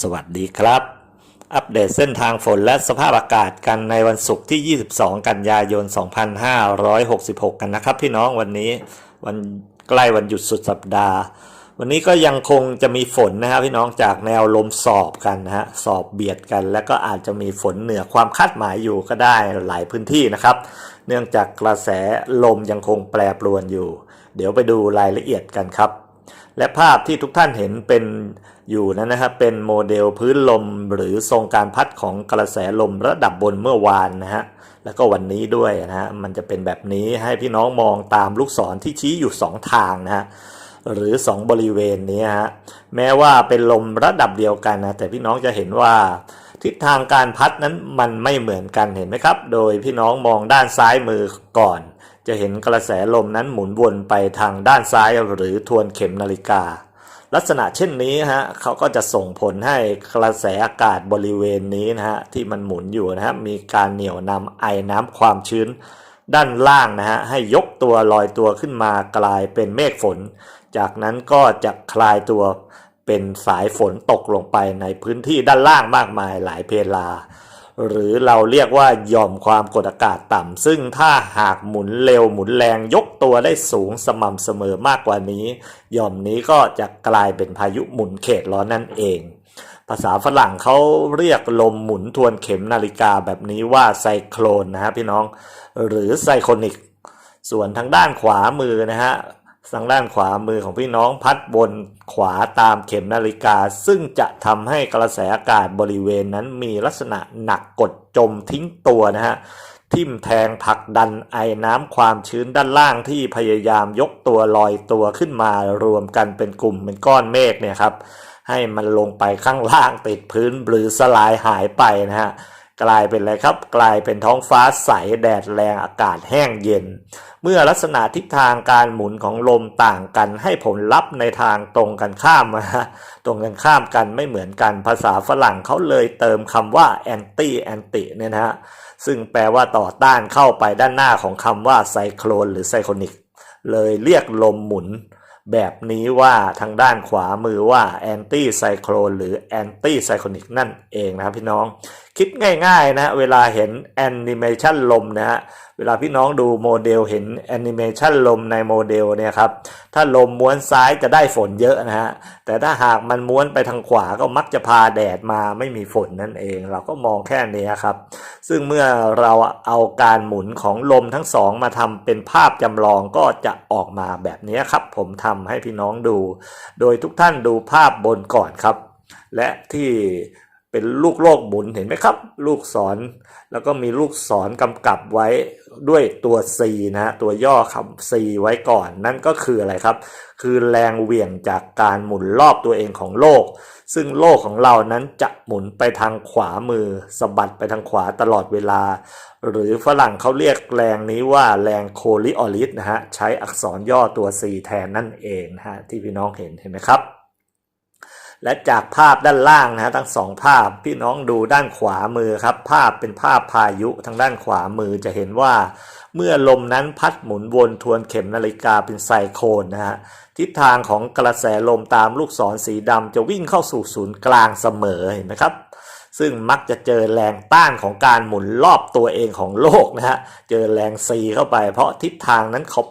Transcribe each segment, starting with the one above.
สวัสดีครับ อัปเดตเส้นทางฝนและสภาพอากาศกันในวันศุกร์ที่ 22 กันยายน 2566 กันนะครับ พี่น้องวันนี้วันใกล้วันหยุดสุดสัปดาห์ วันนี้ก็ยังคงจะมีฝนนะครับพี่น้องจากแนวลมสอบกันนะฮะสอบเบียดกัน แล้วก็อาจจะมีฝนเหนือความคาดหมายอยู่ก็ได้หลายพื้นที่นะครับ เนื่องจากกระแสลมยังคงแปรปรวนอยู่ เดี๋ยวไปดูรายละเอียดกันครับ และภาพที่ทุกท่านเห็นเป็น อยู่นั้นนะครับเป็นโมเดลพื้นลมหรือทรงการพัดของกระแสลมระดับบนเมื่อวานนะฮะแล้วก็วันนี้ด้วยนะฮะมันจะเป็นแบบนี้ให้พี่น้องมองตามลูกศรที่ชี้อยู่ 2 ทางนะฮะหรือ 2 บริเวณนี้ฮะแม้ว่าเป็นลมระดับเดียวกันนะแต่พี่น้องจะเห็นว่าทิศทางการพัดนั้นมันไม่เหมือนกันเห็นไหมครับ โดยพี่น้องมองด้านซ้ายมือก่อน จะเห็นกระแสลมนั้นหมุนวนไปทางด้านซ้ายหรือทวนเข็มนาฬิกา ลักษณะเช่นนี้ฮะเขาก็จะส่งผลให้กระแสอากาศบริเวณนี้นะฮะที่มันหมุนอยู่นะฮะมีการเหนี่ยวนำไอน้ำความชื้น ด้านล่างนะฮะให้ยกตัวลอยตัวขึ้นมากลายเป็นเมฆฝน จากนั้นก็จะคลายตัวเป็นสายฝนตกลงไปในพื้นที่ด้านล่างมากมายหลายเพลา หรือเราเรียกว่าหย่อมความกดอากาศต่ำ ซึ่งถ้าหากหมุนเร็วหมุนแรงยกตัวได้สูงสม่ำเสมอมากกว่านี้ หย่อมนี้ก็จะกลายเป็นพายุหมุนเขตร้อนนั่นเอง ภาษาฝรั่งเขาเรียกลมหมุนทวนเข็มนาฬิกาแบบนี้ว่าไซโคลนนะฮะพี่น้อง หรือไซโคนิก ส่วนทางด้านขวามือนะฮะ ทางด้านขวามือของพี่น้องพัดบนขวาตามเข็มนาฬิกา ซึ่งจะทำให้กระแสอากาศบริเวณนั้นมีลักษณะหนักกดจมทิ้งตัวนะฮะทิ่มแทงผลักดันไอน้ำความชื้นด้านล่างที่พยายามยกตัวลอยตัวขึ้นมารวมกันเป็นกลุ่มเป็นก้อนเมฆเนี่ยครับ ให้มันลงไปข้างล่างติดพื้นหรือสลายหายไปนะฮะกลายเป็นอะไรครับ กลายเป็นท้องฟ้าใสแดดแรงอากาศแห้งเย็น เมื่อลักษณะทิศทางการหมุนของลมต่างกันให้ผลลัพธ์ในทางตรงกันข้ามนะตรงกันข้ามกันไม่เหมือนกันภาษาฝรั่งเขาเลยเติมคำว่า anti anti เนี่ยนะฮะซึ่งแปลว่าต่อต้านเข้าไปด้านหน้าของคำว่าไซโคลนหรือไซโคนิกเลยเรียกลมหมุน แบบนี้ว่าทางด้านขวามือว่า anti cyclone หรือ anti cyclonic นั่นเองนะครับพี่น้องคิดง่ายๆนะเวลาเห็นแอนิเมชันลมนะฮะเวลาพี่น้องดูโมเดลเห็นแอนิเมชันลมในโมเดลเนี่ยครับถ้าลมม้วนซ้ายจะได้ฝนเยอะนะฮะแต่ถ้าหากมันม้วนไปทางขวาก็มักจะพาแดดมาไม่มีฝนนั่นเอง เราก็มองแค่นี้ครับซึ่งเมื่อเราเอาการหมุนของลมทั้งสองมาทำเป็นภาพจำลองก็จะออกมาแบบนี้ครับผมทำให้พี่น้องดู โดยทุกท่านดูภาพบนก่อนครับ และที่เป็นลูกโลกหมุนเห็นไหมครับ ลูกศร แล้วก็มีลูกศรกำกับไว้ ด้วยตัว C นะฮะตัวย่อคำ C ไว้ก่อน นั่นก็คืออะไรครับ คือแรงเหวี่ยงจากการหมุนรอบตัวเองของโลก ซึ่งโลกของเรานั้นจะหมุนไปทางขวามือสะบัดไปทางขวาตลอดเวลา หรือฝรั่งเขาเรียกแรงนี้ว่าแรงโคลิออริสนะฮะใช้อักษรย่อตัว C แทนนั่นเองนะฮะที่พี่น้องเห็นเห็นไหมครับ และจากภาพด้านล่างนะฮะทั้งสองภาพพี่น้องดูด้านขวามือครับ ภาพเป็นภาพพายุทางด้านขวามือจะเห็นว่า เมื่อลมนั้นพัดหมุนวนทวนเข็มนาฬิกาเป็นไซโคลนนะฮะทิศทางของกระแสลมตามลูกศรสีดำจะวิ่งเข้าสู่ศูนย์กลางเสมอเห็นไหมครับซึ่งมักจะเจอแรงต้านของการหมุนรอบตัวเองของโลกนะฮะ เจอแรงซีเข้าไปเพราะทิศทางนั้นเขา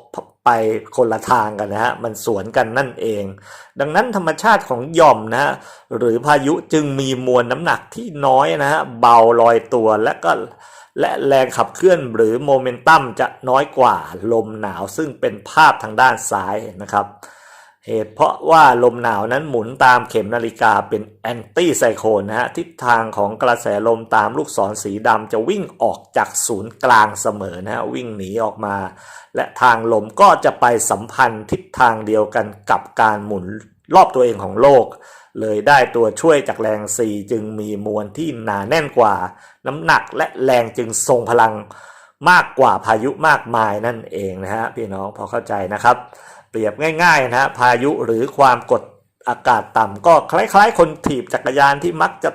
ไปคนละทางกันนะฮะ มันสวนกันนั่นเอง ดังนั้นธรรมชาติของหย่อมนะฮะหรือพายุจึงมีมวลน้ำหนักที่น้อยนะฮะเบาลอยตัวและก็และแรงขับเคลื่อนหรือโมเมนตัมจะน้อยกว่าลมหนาวซึ่งเป็นภาพทางด้านซ้ายนะครับ เหตุเพราะว่าลมหนาวนั้นหมุนตามเข็มนาฬิกาเป็นแอนตี้ไซโคลนนะฮะ ทิศทางของกระแสลมตามลูกศรสีดำจะวิ่งออกจากศูนย์กลางเสมอนะฮะ วิ่งหนีออกมา และทางลมก็จะไปสัมพันธ์ทิศทางเดียวกันกับการหมุนรอบตัวเองของโลก เลยได้ตัวช่วยจากแรงซีจึงมีมวลที่หนาแน่นกว่า น้ำหนักและแรงจึงทรงพลังมากกว่าพายุมากมายนั่นเองนะฮะพี่น้องพอเข้าใจนะครับ เปรียบง่ายๆนะฮะพายุหรือความกดอากาศต่ำก็คล้ายๆ คนถีบจักรยานที่มักจะ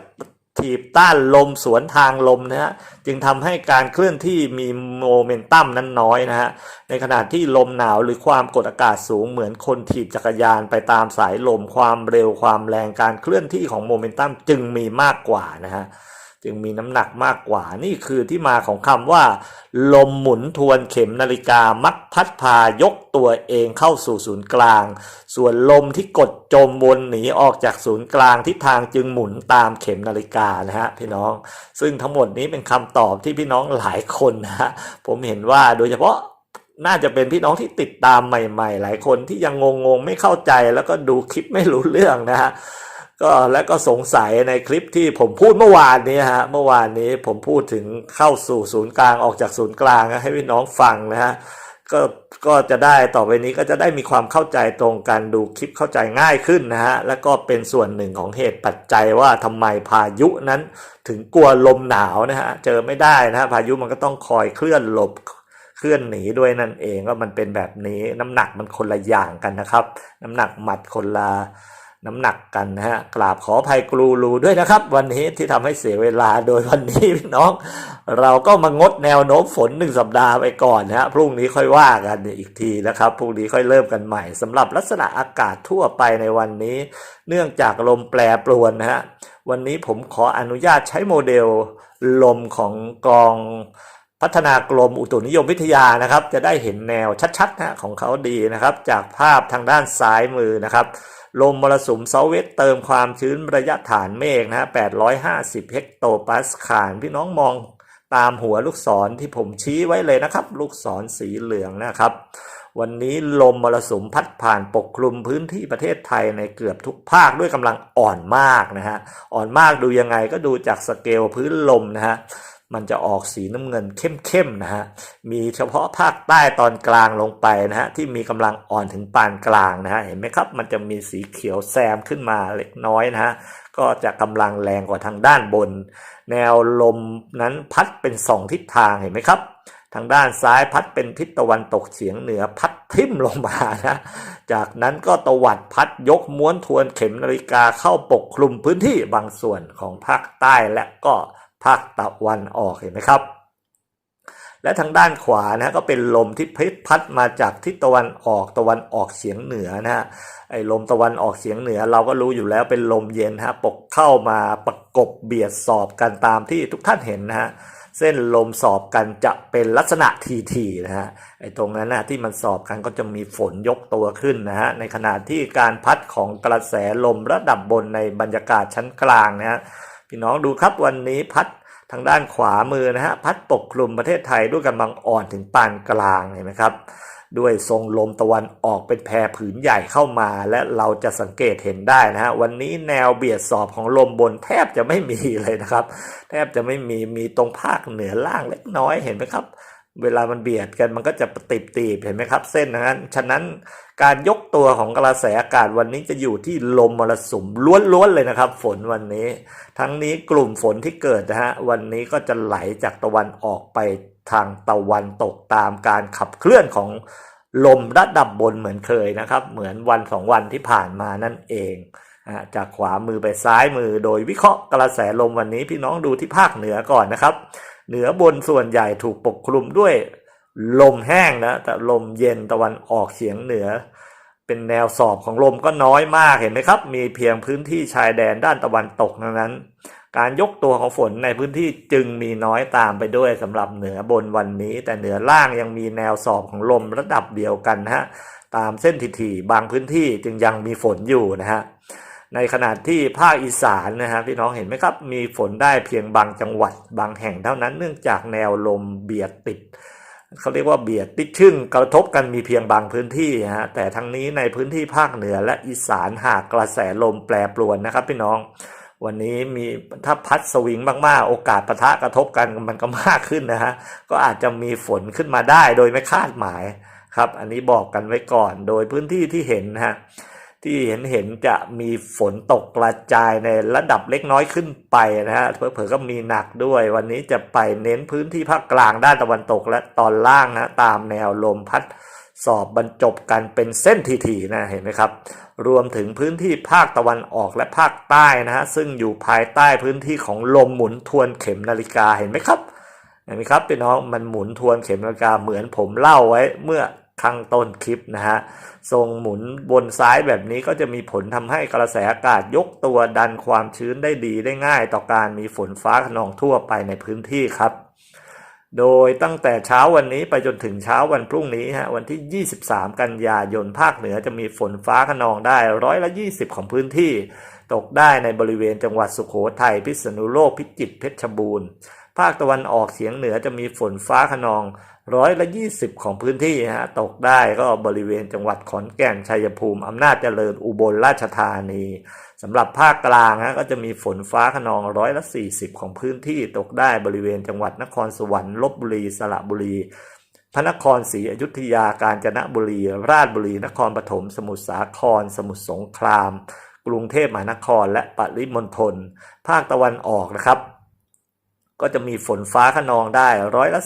ถีบต้านลมสวนทางลมนะฮะจึงทำให้การเคลื่อนที่มีโมเมนตัมนั้นน้อยนะฮะในขณะที่ลมหนาวหรือความกดอากาศสูงเหมือนคนถีบจักรยานไปตามสายลมความเร็วความแรงการเคลื่อนที่ของโมเมนตัมจึงมีมากกว่านะฮะ จึงมีน้ำหนักมากกว่า นี่คือที่มาของคำว่า ลมหมุนทวนเข็มนาฬิกามักพัดพายกตัวเองเข้าสู่ศูนย์กลาง ส่วนลมที่กดจมวนหนีออกจากศูนย์กลางทิศทางจึงหมุนตามเข็มนาฬิกานะฮะพี่น้อง ซึ่งทั้งหมดนี้เป็นคำตอบที่พี่น้องหลายคนนะฮะผมเห็นว่าโดยเฉพาะน่าจะเป็นพี่น้องที่ติดตามใหม่ ๆ หลายคนที่ยังงงๆไม่เข้าใจแล้วก็ดูคลิปไม่รู้เรื่องนะฮะ ก็และก็สงสัยในคลิปที่ผมพูดเมื่อวานนี้ฮะเมื่อวานนี้ผมพูดถึงเข้าสู่ศูนย์กลางออกจากศูนย์กลางให้พี่น้องฟังนะฮะก็ก็จะได้ต่อไปนี้ก็จะได้มีความเข้าใจตรงกันดูคลิปเข้าใจง่ายขึ้นนะฮะแล้วก็เป็นส่วนหนึ่งของเหตุปัจจัยว่าทำไมพายุนั้นถึงกลัวลมหนาวนะฮะเจอไม่ได้นะฮะพายุมันก็ต้องคอยเคลื่อนหลบเคลื่อนหนีด้วยนั่นเองว่ามันเป็นแบบนี้น้ำหนักมันคนละอย่างกันนะครับ น้ำหนักหมัดคนละ น้ำหนักกันนะฮะกราบขออภัยกรูรูด้วยนะครับ วันนี้ที่ทำให้เสียเวลาโดยวันนี้พี่น้อง เราก็มางดแนวโน้มฝนหนึ่งสัปดาห์ไปก่อนนะฮะพรุ่งนี้ค่อยว่ากันอีกทีนะครับพรุ่งนี้ค่อยเริ่มกันใหม่สำหรับลักษณะอากาศทั่วไปในวันนี้ เนื่องจากลมแปรปรวนนะฮะวันนี้ผมขออนุญาตใช้โมเดลลมของกองพัฒนากรมอุตุนิยมวิทยานะครับ จะได้เห็นแนวชัดๆนะของเขาดีนะครับ จากภาพทางด้านซ้ายมือนะครับ ลมมรสุมเซาเวสเติมความชื้นระยะฐานเมฆนะฮะ850 เฮกโตปาสคาลพี่น้องมองตามหัวลูกศรที่ผมชี้ไว้เลยนะครับ ลูกศรสีเหลืองนะครับ วันนี้ลมมรสุมพัดผ่านปกคลุมพื้นที่ประเทศไทยในเกือบทุกภาคด้วยกำลังอ่อนมากนะฮะอ่อนมากดูยังไงก็ดูจากสเกลพื้นลมนะฮะ มันจะออกสีน้ำเงินเข้มๆนะฮะ มีเฉพาะภาคใต้ตอนกลางลงไปนะฮะที่มีกำลังอ่อนถึงปานกลางนะฮะเห็นไหมครับ มันจะมีสีเขียวแซมขึ้นมาเล็กน้อยนะฮะก็จะกำลังแรงกว่าทางด้านบน แนวลมนั้นพัดเป็นสองทิศทางเห็นไหมครับทางด้านซ้ายพัดเป็นทิศตะวันตกเฉียงเหนือพัดทิ่มลงมานะ จากนั้นก็ตวัดพัดยกม้วนทวนเข็มนาฬิกาเข้าปกคลุมพื้นที่บางส่วนของภาคใต้และก็ ภาคตะวันออกเห็นไหมครับ และทางด้านขวานะก็เป็นลมที่พิพัดมาจากทิศตะวันออกตะวันออกเฉียงเหนือนะฮะไอ้ลมตะวันออกเฉียงเหนือ เราก็รู้อยู่แล้วเป็นลมเย็นฮะปกเข้ามาประกบเบียดสอบกันตามที่ทุกท่านเห็นนะฮะเส้นลมสอบกันจะเป็นลักษณะทีๆนะฮะไอ้ตรงนั้นนะที่มันสอบกันก็จะมีฝนยกตัวขึ้นนะฮะในขณะที่การพัดของกระแสลมระดับบนในบรรยากาศชั้นกลางนะฮะ พี่น้องดูครับวันนี้พัดทางด้านขวามือนะฮะพัดปกคลุมประเทศไทยด้วยกำลังอ่อนถึงปานกลางเห็นไหมครับ ด้วยทรงลมตะวันออกเป็นแพรผืนใหญ่เข้ามา และเราจะสังเกตเห็นได้นะฮะวันนี้แนวเบียดสอบของลมบนแทบจะไม่มีเลยนะครับ แทบจะไม่มีมีตรงภาคเหนือล่างเล็กน้อยเห็นไหมครับ เวลามันเบียดกันมันก็จะติบตีบเห็นไหมครับ เส้นนั้น ฉะนั้นการยกตัวของกระแสอากาศวันนี้จะอยู่ที่ลมมรสุมล้วนๆเลยนะครับ ฝนวันนี้ ทั้งนี้กลุ่มฝนที่เกิดนะฮะวันนี้ก็จะไหลจากตะวันออกไปทางตะวันตกตามการขับเคลื่อนของลมระดับบนเหมือนเคยนะครับ เหมือนวันสองวันที่ผ่านมานั่นเองจากขวามือไปซ้ายมือโดยวิเคราะห์กระแสลมวันนี้พี่น้องดูที่ภาคเหนือก่อนนะครับ เหนือบนส่วนใหญ่ถูกปกคลุมด้วยลมแห้งนะแต่ลมเย็นตะวันออกเฉียงเหนือ เป็นแนวสอบของลมก็น้อยมากเห็นไหมครับ มีเพียงพื้นที่ชายแดนด้านตะวันตกเท่านั้น การยกตัวของฝนในพื้นที่จึงมีน้อยตามไปด้วยสำหรับเหนือบนวันนี้ แต่เหนือล่างยังมีแนวสอบของลมระดับเดียวกันนะฮะตามเส้นถี่ๆบางพื้นที่จึงยังมีฝนอยู่นะฮะ ในขณะที่ภาคอีสานนะฮะพี่น้องเห็นไหมครับ มีฝนได้เพียงบางจังหวัดบางแห่งเท่านั้นเนื่องจากแนวลมเบียดติดเขาเรียกว่าเบียดติดชึ่งกระทบกันมีเพียงบางพื้นที่ฮะแต่ทั้งนี้ในพื้นที่ภาคเหนือและอีสานหากกระแสลมแปรปรวนนะครับ พี่น้อง วันนี้มีถ้าพัดสวิงมากๆ โอกาสปะทะกระทบกันมันก็มากขึ้นนะฮะก็อาจจะมีฝนขึ้นมาได้โดยไม่คาดหมายครับ อันนี้บอกกันไว้ก่อนโดยพื้นที่ที่เห็นนะฮะ ที่เห็นเห็นจะมีฝนตกกระจายในระดับเล็กน้อยขึ้นไปนะฮะเผลอๆก็มีหนักด้วย วันนี้จะไปเน้นพื้นที่ภาคกลางด้านตะวันตกและตอนล่างนะตามแนวลมพัดสอบบรรจบกันเป็นเส้นทีๆนะเห็นไหมครับ รวมถึงพื้นที่ภาคตะวันออกและภาคใต้นะฮะซึ่งอยู่ภายใต้พื้นที่ของลมหมุนทวนเข็มนาฬิกาเห็นไหมครับเห็นไหมครับพี่น้องมันหมุนทวนเข็มนาฬิกาเหมือนผมเล่าไว้เมื่อ ข้างต้นคลิปนะฮะ ทรงหมุนบนซ้ายแบบนี้ก็จะมีผลทำให้กระแสอากาศยกตัวดันความชื้นได้ดีได้ง่าย ต่อการมีฝนฟ้าขนองทั่วไปในพื้นที่ครับ โดยตั้งแต่เช้าวันนี้ไปจนถึงเช้าวันพรุ่งนี้ฮะวันที่ 23 กันยายนภาคเหนือจะมีฝนฟ้าขนองได้ร้อยละ 20 ของพื้นที่ ตกได้ในบริเวณจังหวัดสุโขทัยพิษณุโลกพิจิตรเพชรบูรณ์ภาคตะวันออกเฉียงเหนือจะมีฝนฟ้าขนอง ร้อยละ20ของพื้นที่ฮะตกได้ก็บริเวณจังหวัดขอนแก่นชัยภูมิอำนาจเจริญอุบลราชธานีสำหรับภาคกลางฮะก็จะมีฝนฟ้าขนองร้อยละ40ของพื้นที่ตกได้บริเวณจังหวัดนครสวรรค์ลบบุรีสระบุรี พระนครศรีอยุธยากาญจนบุรี ราชบุรี นครปฐมสมุทรสาคร สมุทรสงคราม กรุงเทพมหานครและปริมณฑลภาคตะวันออกนะครับ ก็จะมีฝนฟ้าขนองได้ร้อยละ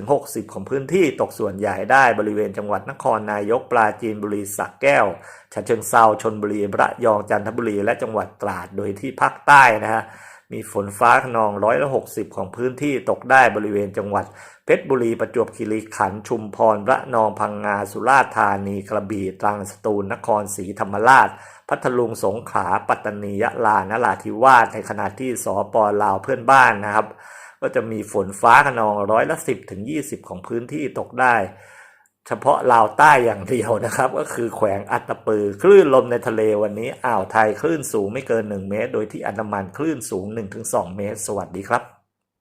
40-60 ของพื้นที่ตกส่วนใหญ่ได้บริเวณจังหวัดนครนายกปราจีนบุรีสักแก้วฉะเชิงเซาชนบุรีระยองจันทบุรีและจังหวัดตราดโดยที่ภาคใต้นะฮะ มีฝนฟ้าขนองร้อยละ60ของพื้นที่ตกได้บริเวณจังหวัด เพชรบุรีประจวบคีรีขันธ์ชุมพรระนองพังงาสุราษฎร์ธานีกระบี่ตรังสตูลนครศรีธรรมราช พัทลุงสงขลาปัตตานียะลานราธิวาสในขณะที่สปลาวเพื่อนบ้านนะครับ ก็จะมีฝนฟ้าขนองร้อยละสิบถึงยี่สิบของพื้นที่ตกได้ เฉพาะลาวใต้อย่างเดียวนะครับ ก็คือแขวงอัตตปือ คลื่นลมในทะเลวันนี้อ่าวไทยคลื่นสูงไม่เกิน 1 เมตร โดยที่อันดามันคลื่นสูง 1-2 เมตร สวัสดีครับ